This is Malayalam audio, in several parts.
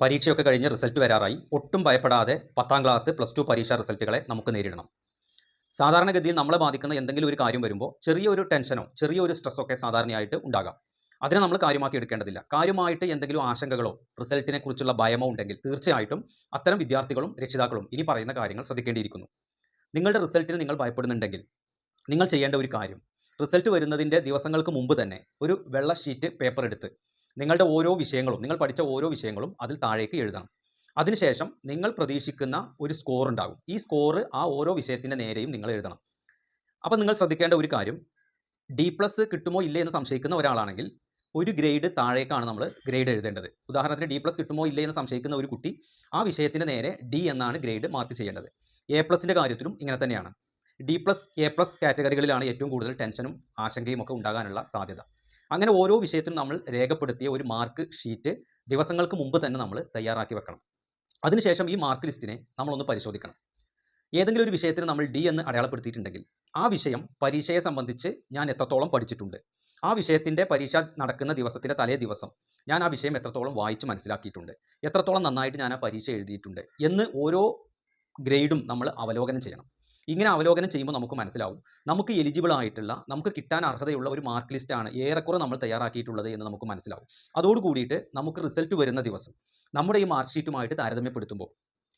പരീക്ഷയൊക്കെ കഴിഞ്ഞ് റിസൾട്ട് വരാറായി. ഒട്ടും ഭയപ്പെടാതെ പത്താം ക്ലാസ് പ്ലസ് ടു പരീക്ഷാ റിസൾട്ടുകളെ നമുക്ക് നേരിടണം. സാധാരണഗതിയിൽ നമ്മളെ ബാധിക്കുന്ന എന്തെങ്കിലും ഒരു കാര്യം വരുമ്പോൾ ചെറിയൊരു ടെൻഷനോ ചെറിയൊരു സ്ട്രെസ്സൊക്കെ സാധാരണയായിട്ട് ഉണ്ടാകാം. അതിനെ നമ്മൾ കാര്യമാക്കി എടുക്കേണ്ടതില്ല. കാര്യമായിട്ട് എന്തെങ്കിലും ആശങ്കകളോ റിസൾട്ടിനെ കുറിച്ചുള്ള ഭയമോ ഉണ്ടെങ്കിൽ തീർച്ചയായിട്ടും അത്തരം വിദ്യാർത്ഥികളും രക്ഷിതാക്കളും ഇനി പറയുന്ന കാര്യങ്ങൾ ശ്രദ്ധിക്കേണ്ടിയിരിക്കുന്നു. നിങ്ങളുടെ റിസൾട്ടിന് നിങ്ങൾ ഭയപ്പെടുന്നുണ്ടെങ്കിൽ നിങ്ങൾ ചെയ്യേണ്ട ഒരു കാര്യം. റിസൾട്ട് വരുന്നതിന്റെ ദിവസങ്ങൾക്ക് മുമ്പ് തന്നെ ഒരു വെള്ള ഷീറ്റ് പേപ്പർ എടുത്ത് നിങ്ങളുടെ ഓരോ വിഷയങ്ങളും നിങ്ങൾ പഠിച്ച ഓരോ വിഷയങ്ങളും അതിൽ താഴേക്ക് എഴുതണം. അതിനുശേഷം നിങ്ങൾ പ്രതീക്ഷിക്കുന്ന ഒരു സ്കോർ ഉണ്ടാകും. ഈ സ്കോർ ആ ഓരോ വിഷയത്തിന്റെ നേരെയും നിങ്ങൾ എഴുതണം. അപ്പോൾ നിങ്ങൾ ശ്രദ്ധിക്കേണ്ട ഒരു കാര്യം ഡി പ്ലസ് കിട്ടുമോ ഇല്ലേ എന്ന് സംശയിക്കുന്ന ഒരാളാണെങ്കിൽ ഒരു ഗ്രേഡ് താഴേക്കാണ് നമ്മൾ ഗ്രേഡ് എഴുതേണ്ടത്. ഉദാഹരണത്തിന് ഡി പ്ലസ് കിട്ടുമോ ഇല്ലേ എന്ന് സംശയിക്കുന്ന ഒരു കുട്ടി ആ വിഷയത്തിന് നേരെ ഡി എന്നാണ് ഗ്രേഡ് മാർക്ക് ചെയ്യേണ്ടത്. എ പ്ലസിന്റെ കാര്യത്തിലും ഇങ്ങനെ തന്നെയാണ്. ഡി പ്ലസ് എ പ്ലസ് കാറ്റഗറികളിലാണ് ഏറ്റവും കൂടുതൽ ടെൻഷനും ആശങ്കയും ഒക്കെ ഉണ്ടാകാനുള്ള സാധ്യത. അങ്ങനെ ഓരോ വിഷയത്തിനും നമ്മൾ രേഖപ്പെടുത്തിയ ഒരു മാർക്ക് ഷീറ്റ് ദിവസങ്ങൾക്ക് മുമ്പ് തന്നെ നമ്മൾ തയ്യാറാക്കി വെക്കണം. അതിനുശേഷം ഈ മാർക്ക് ലിസ്റ്റിനെ നമ്മളൊന്ന് പരിശോധിക്കണം. ഏതെങ്കിലും ഒരു വിഷയത്തിന് നമ്മൾ ഡി എന്ന് അടയാളപ്പെടുത്തിയിട്ടുണ്ടെങ്കിൽ ആ വിഷയം പരീക്ഷയെ സംബന്ധിച്ച് ഞാൻ എത്രത്തോളം പഠിച്ചിട്ടുണ്ട്? ആ വിഷയത്തിന്റെ പരീക്ഷ നടക്കുന്ന ദിവസത്തിന്റെ തലേ ദിവസം ഞാൻ ആ വിഷയം എത്രത്തോളം വായിച്ച് മനസ്സിലാക്കിയിട്ടുണ്ട്? എത്രത്തോളം നന്നായിട്ട് ഞാൻ ആ പരീക്ഷ എഴുതിയിട്ടുണ്ട്? എന്ന് ഓരോ ഗ്രേഡും നമ്മൾ അവലോകനം ചെയ്യണം. ഇങ്ങനെ അവലോകനം ചെയ്യുമ്പോൾ നമുക്ക് മനസ്സിലാവും. നമുക്ക് എലിജിബിൾ ആയിട്ടുള്ള നമുക്ക് കിട്ടാൻ അർഹതയുള്ള ഒരു മാർക്ക് ലിസ്റ്റാണ് ഏറെക്കുറെ നമ്മൾ തയ്യാറാക്കിയിട്ടുള്ളത് എന്ന് നമുക്ക് മനസ്സിലാവും. അതോടുകൂടിയിട്ട് നമുക്ക് റിസൾട്ട് വരുന്ന ദിവസം നമ്മുടെ ഈ മാർക്ക് ഷീറ്റുമായിട്ട് താരതമ്യപ്പെടുത്തുമ്പോൾ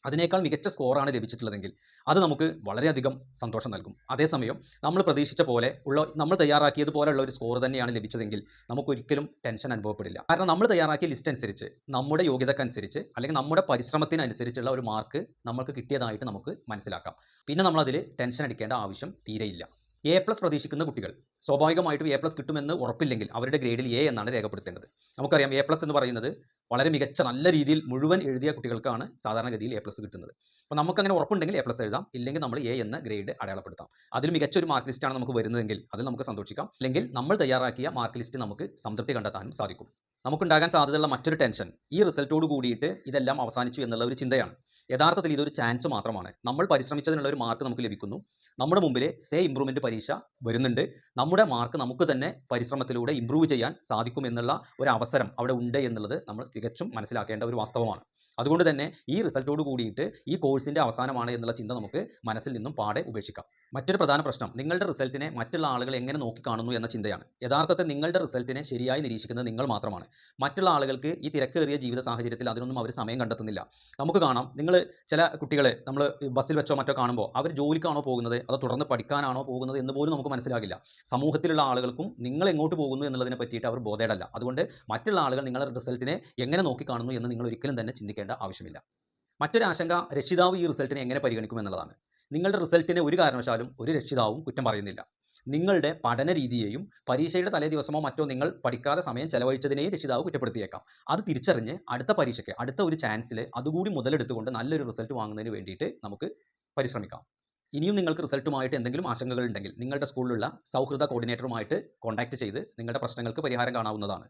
അതിനേക്കാൾ മികച്ച സ്കോറാണ് ലഭിച്ചിട്ടുള്ളതെങ്കിൽ അത് നമുക്ക് വളരെയധികം സന്തോഷം നൽകും. അതേസമയം നമ്മൾ പ്രതീക്ഷിച്ച പോലെ ഉള്ള നമ്മൾ തയ്യാറാക്കിയതുപോലെയുള്ള ഒരു സ്കോർ തന്നെയാണ് ലഭിച്ചതെങ്കിൽ നമുക്കൊരിക്കലും ടെൻഷൻ അനുഭവപ്പെടില്ല. കാരണം നമ്മൾ തയ്യാറാക്കിയ ലിസ്റ്റ് അനുസരിച്ച് നമ്മുടെ യോഗ്യതക്കനുസരിച്ച് അല്ലെങ്കിൽ നമ്മുടെ പരിശ്രമത്തിനനുസരിച്ചുള്ള ഒരു മാർക്ക് നമുക്ക് കിട്ടിയതായിട്ട് നമുക്ക് മനസ്സിലാക്കാം. പിന്നെ നമ്മളതിൽ ടെൻഷൻ അടിക്കേണ്ട ആവശ്യം തീരെയില്ല എ പ്ലസ് പ്രതീക്ഷിക്കുന്ന കുട്ടികൾ സ്വാഭാവികമായിട്ടും എ പ്ലസ് കിട്ടുമെന്ന് ഉറപ്പില്ലെങ്കിൽ അവരുടെ ഗ്രേഡിൽ എ എന്നാണ് രേഖപ്പെടുത്തേണ്ടത്. നമുക്കറിയാം എ പ്ലസ് എന്ന് പറയുന്നത് വളരെ മികച്ച നല്ല രീതിയിൽ മുഴുവൻ എഴുതിയ കുട്ടികൾക്കാണ് സാധാരണഗതിയിൽ എ പ്ലസ് കിട്ടുന്നത്. അപ്പോൾ നമുക്കങ്ങനെ ഉറപ്പുണ്ടെങ്കിൽ എ പ്ലസ് എഴുതാം. ഇല്ലെങ്കിൽ നമ്മൾ എ എന്ന ഗ്രേഡ് അടയാളപ്പെടുത്താം. അതിൽ മികച്ച ഒരു മാർക്ക് ലിസ്റ്റാണ് നമുക്ക് വരുന്നതെങ്കിൽ അതിൽ നമുക്ക് സന്തോഷിക്കാം. അല്ലെങ്കിൽ നമ്മൾ തയ്യാറാക്കിയ മാർക്ക് ലിസ്റ്റ് നമുക്ക് സംതൃപ്തി കണ്ടെത്താനും സാധിക്കും. നമുക്കുണ്ടാകാൻ സാധ്യതയുള്ള മറ്റൊരു ടെൻഷൻ ഈ റിസൾട്ടോട് കൂടിയിട്ട് ഇതെല്ലാം അവസാനിച്ചു എന്നുള്ള ഒരു ചിന്തയാണ്. യഥാർത്ഥത്തിൽ ഇതൊരു ചാൻസ് മാത്രമാണ്. നമ്മൾ പരിശ്രമിച്ചതിനുള്ള ഒരു മാർക്ക് നമുക്ക് ലഭിക്കുന്നു. നമ്മുടെ മുമ്പിൽ സേ ഇമ്പ്രൂവ്മെന്റ് പരീക്ഷ വരുന്നുണ്ട്. നമ്മുടെ മാർക്ക് നമുക്ക് തന്നെ പരിശ്രമത്തിലൂടെ ഇമ്പ്രൂവ് ചെയ്യാൻ സാധിക്കും എന്നുള്ള ഒരു അവസരം അവിടെ ഉണ്ട് എന്നുള്ളത് നമ്മൾ തികച്ചും മനസ്സിലാക്കേണ്ട ഒരു വാസ്തവമാണ്. അതുകൊണ്ട് തന്നെ ഈ റിസൾട്ടോട് കൂടിയിട്ട് ഈ കോഴ്സിന്റെ അവസാനമാണ് എന്നുള്ള ചിന്ത നമുക്ക് മനസ്സിൽ നിന്നും പാടെ ഉപേക്ഷിക്കാം. മറ്റൊരു പ്രധാന പ്രശ്നം നിങ്ങളുടെ റിസൾട്ടിനെ മറ്റുള്ള ആളുകൾ എങ്ങനെ നോക്കിക്കാണുന്നു എന്ന ചിന്തയാണ്. യഥാർത്ഥത്തിൽ നിങ്ങളുടെ റിസൾട്ടിനെ ശരിയായി നിരീക്ഷിക്കുന്നത് നിങ്ങൾ മാത്രമാണ്. മറ്റുള്ള ആളുകൾക്ക് ഈ തിരക്കേറിയ ജീവിത സാഹചര്യത്തിൽ അതിനൊന്നും അവർ സമയം കണ്ടെത്തുന്നില്ല. നമുക്ക് കാണാം നിങ്ങൾ ചില കുട്ടികളെ നമ്മൾ ബസ്സിൽ വെച്ചോ മറ്റോ കാണുമ്പോൾ അവർ ജോലിക്കാണോ പോകുന്നത്? അതോ തുടർന്ന് പഠിക്കാനാണോ പോകുന്നത് എന്ന് പോലും നമുക്ക് മനസ്സിലാകില്ല. സമൂഹത്തിലുള്ള ആളുകൾക്കും നിങ്ങൾ എങ്ങോട്ട് പോകുന്നു എന്നുള്ളതിനെ പറ്റിയിട്ട് അവർ ബോധേടല്ല. അതുകൊണ്ട് മറ്റുള്ള ആളുകൾ നിങ്ങളുടെ റിസൾട്ടിനെ എങ്ങനെ നോക്കിക്കാണുന്നു എന്ന് നിങ്ങൾ ഒരിക്കലും തന്നെ ചിന്തിക്കേണ്ട ആവശ്യമില്ല. മറ്റൊരു ആശങ്ക രക്ഷിതാവ് ഈ റിസൾട്ടിനെ എങ്ങനെ പരിഗണിക്കും എന്നുള്ളതാണ്. നിങ്ങളുടെ റിസൾട്ടിനെ ഒരു കാരണവശാലും ഒരു രക്ഷിതാവും കുറ്റം പറയുന്നില്ല. നിങ്ങളുടെ പഠന രീതിയെയും പരീക്ഷയുടെ തലേ ദിവസമോ മറ്റോ നിങ്ങൾ പഠിക്കാതെ സമയം ചെലവഴിച്ചതിനെയും രക്ഷിതാവ് കുറ്റപ്പെടുത്തിയേക്കാം. അത് തിരിച്ചറിഞ്ഞ് അടുത്ത പരീക്ഷയ്ക്ക് അടുത്ത ഒരു ചാൻസിൽ അതുകൂടി മുതലെടുത്തുകൊണ്ട് നല്ലൊരു റിസൾട്ട് വാങ്ങുന്നതിന് വേണ്ടിയിട്ട് നമുക്ക് പരിശ്രമിക്കാം. ഇനിയും നിങ്ങൾക്ക് റിസൾട്ടുമായിട്ട് എന്തെങ്കിലും ആശങ്കകൾ ഉണ്ടെങ്കിൽ നിങ്ങളുടെ സ്കൂളിലുള്ള സൗഹൃദ കോർഡിനേറ്ററുമായിട്ട് കോൺടാക്ട് ചെയ്ത് നിങ്ങളുടെ പ്രശ്നങ്ങൾക്ക് പരിഹാരം കാണാവുന്നതാണ്.